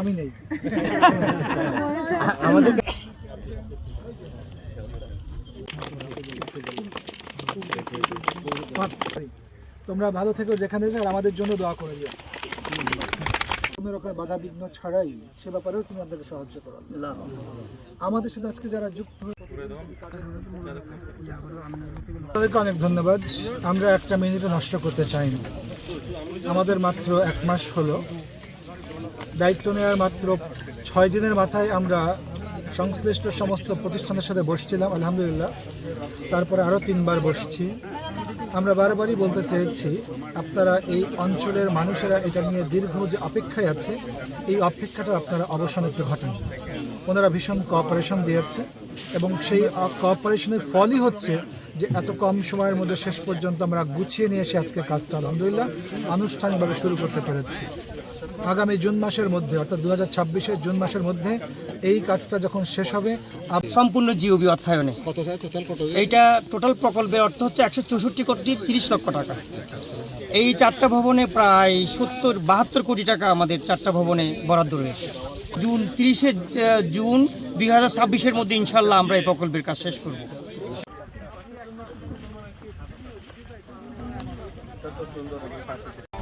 আমি নেই আমাদের তোমরা ভালো থেকো যেখানে আমাদের জন্য দোয়া করে দিও। কোনো রকম বাধা বিঘ্ন ছাড়াই সে ব্যাপারেও তুমি আমাদেরকে সাহায্য করো। আমাদের সাথে আজকে যারা যুক্ত তাদেরকে অনেক ধন্যবাদ। আমরা একটা মিনিটও নষ্ট করতে চাই না আমাদের মাত্র এক মাস হলো। দায়িত্ব নেওয়ার মাত্র ছয় দিনের মাথায় আমরা সংশ্লিষ্ট সমস্ত প্রতিষ্ঠানের সাথে বসছিলাম, আলহামদুলিল্লাহ। তারপরে আরও তিনবার বসছি। আমরা বারবারই বলতে চেয়েছি, আপনারা এই অঞ্চলের মানুষেরা এটা নিয়ে দীর্ঘ যে অপেক্ষায় আছে, এই অপেক্ষাটা আপনারা অবসান একটু ঘটান। ওনারা ভীষণ কোঅপারেশন দিয়েছে এবং সেই কোঅপারেশনের ফলই হচ্ছে যে এত কম সময়ের মধ্যে শেষ পর্যন্ত আমরা গুছিয়ে নিয়ে এসে আজকে কাজটা আলহামদুলিল্লাহ আনুষ্ঠানিকভাবে শুরু করতে পেরেছি। আগামী জুন মাসের মধ্যে অর্থাৎ দু হাজার ছাব্বিশের জুন মাসের মধ্যে এই কাজটা যখন শেষ হবে সম্পূর্ণ জিওবি অর্থায়নে। এইটা টোটাল প্রকল্পের অর্থ হচ্ছে একশো চৌষট্টি কোটি তিরিশ লক্ষ টাকা। এই চারটা ভবনে প্রায় সত্তর বাহাত্তর কোটি টাকা আমাদের চারটা ভবনে বরাদ্দ রয়েছে। জুন তিরিশে জুন দুই হাজার ছাব্বিশের মধ্যে ইনশাল্লাহ আমরা এই প্রকল্পের কাজ শেষ করব। 做出的一个发出